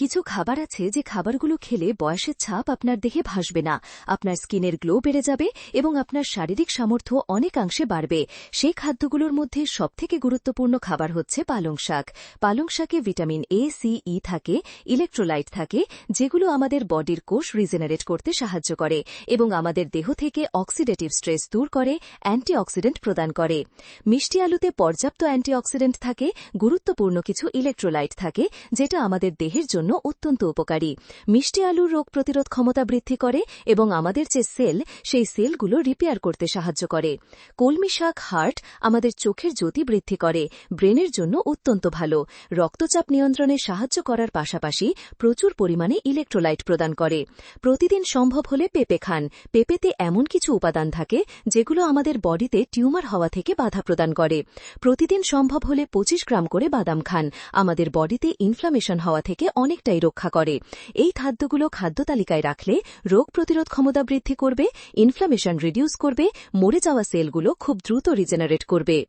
কিছু খাবার আছে যে খাবারগুলো খেলে বয়সের ছাপ আপনার দেহে ভাসবে না। আপনার স্কিনের গ্লো বেড়ে যাবে এবং আপনার শারীরিক সামর্থ্য অনেকাংশে বাড়বে। সেই খাদ্যগুলোর মধ্যে সবথেকে গুরুত্বপূর্ণ খাবার হচ্ছে পালং শাক। পালং শাকে ভিটামিন এ সি ই থাকে, ইলেকট্রোলাইট থাকে, যেগুলো আমাদের বডির কোষ রিজেনারেট করতে সাহায্য করে এবং আমাদের দেহ থেকে অক্সিডেটিভ স্ট্রেস দূর করে, অ্যান্টিঅক্সিডেন্ট প্রদান করে। মিষ্টি আলুতে পর্যাপ্ত অ্যান্টিঅক্সিডেন্ট থাকে, গুরুত্বপূর্ণ কিছু ইলেকট্রোলাইট থাকে, যেটা আমাদের দেহের জন্য অত্যন্ত উপকারী। মিষ্টি আলুর রোগ প্রতিরোধ ক্ষমতা বৃদ্ধি করে এবং আমাদের যে সেল, সেই সেলগুলো রিপেয়ার করতে সাহায্য করে। কলমি শাক, হার্ট আমাদের চোখের জ্যোতি বৃদ্ধি করে, ব্রেনের জন্য অত্যন্ত ভালো। রক্তচাপ নিয়ন্ত্রণে সাহায্য করার পাশাপাশি প্রচুর পরিমাণে ইলেকট্রোলাইট প্রদান করে। প্রতিদিন সম্ভব হলে পেঁপে খান। পেঁপেতে এমন কিছু উপাদান থাকে, যেগুলো আমাদের বডিতে টিউমার হওয়া থেকে বাধা প্রদান করে। প্রতিদিন সম্ভব হলে পঁচিশ গ্রাম করে বাদাম খান। আমাদের বডিতে ইনফ্লামেশন হওয়া থেকে অনেকটাই রক্ষা করে। এই খাদ্যগুলো খাদ্য তালিকায় রাখলে রোগ প্রতিরোধ ক্ষমতা বৃদ্ধি করবে ইনফ্লামেশন রিডিউস করবে, মরে যাওয়া সেলগুলো খুব দ্রুত রিজেনারেট করবে।